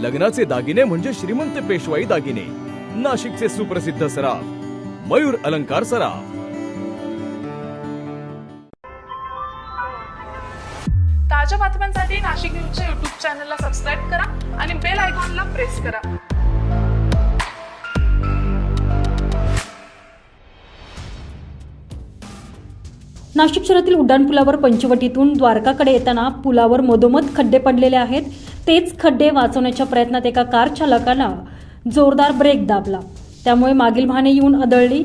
लग्नाचे दागिने म्हणजे श्रीमंत पेशवाई दागिने. नाशिकचे सुप्रसिद्ध सराफ मयूर अलंकार सराफ. ताज्या बातम्यांसाठी नाशिक न्यूजच्या युट्यूब चॅनलला सबस्क्राईब करा आणि बेल आयकॉनला प्रेस करा. नाशिक शहरातील उड्डाणपुलावर पंचवटीतून द्वारकाकडे येताना पुलावर मधोमध खड्डे पडलेले आहेत. तेच खड्डे वाचवण्याच्या प्रयत्नात एका कार चालकाला जोरदार ब्रेक दाबला. त्यामुळे मागील वाहने येऊन आदळली.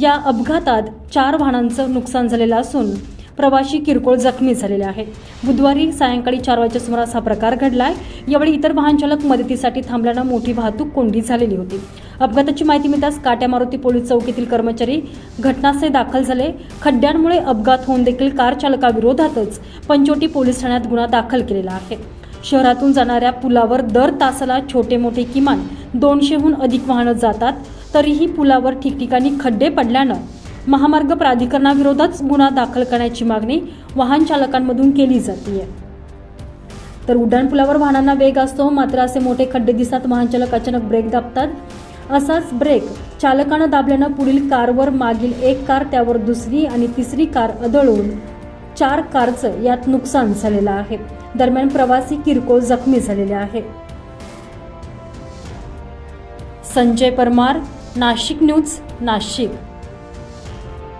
या अपघातात चार वाहनांचं नुकसान झालेलं असून प्रवाशी किरकोळ जखमी झालेले आहेत. बुधवारी सायंकाळी चार वाजेच्या सुमारास हा प्रकार घडलाय. यावेळी इतर वाहनचालक मदतीसाठी थांबल्यानं मोठी वाहतूक कोंडी झालेली होती. अपघाताची माहिती मिळताच काट्या मारुती पोलीस चौकीतील कर्मचारी घटनास्थळी दाखल झाले. खड्ड्यांमुळे अपघात होऊन देखील कार चालकाविरोधातच पंचवटी पोलीस ठाण्यात गुन्हा दाखल केलेला आहे. शहरातून जाणाऱ्या पुलावर दर तासाला छोटे मोठे किमान दोनशेहून अधिक वाहनं जातात. तरीही पुलावर ठिकठिकाणी खड्डे पडल्यानं महामार्ग प्राधिकरणाविरोधात गुन्हा दाखल करण्याची मागणी वाहन चालकांमधून केली जाते तर उड्डाणपुलावर वाहनांना वेग असतो मात्र असे मोठे खड्डे दिसतात वाहन चालक अचानक ब्रेक दाबतात. असाच ब्रेक चालकानं दाबल्यानं पुढील कारवर मागील एक कार त्यावर दुसरी आणि तिसरी कार अदळून चार कारचं यात नुकसान झालेलं आहे. दरम्यान प्रवासी किरकोळ जखमी झालेले आहे. संजय परमार नाशिक न्यूज नाशिक.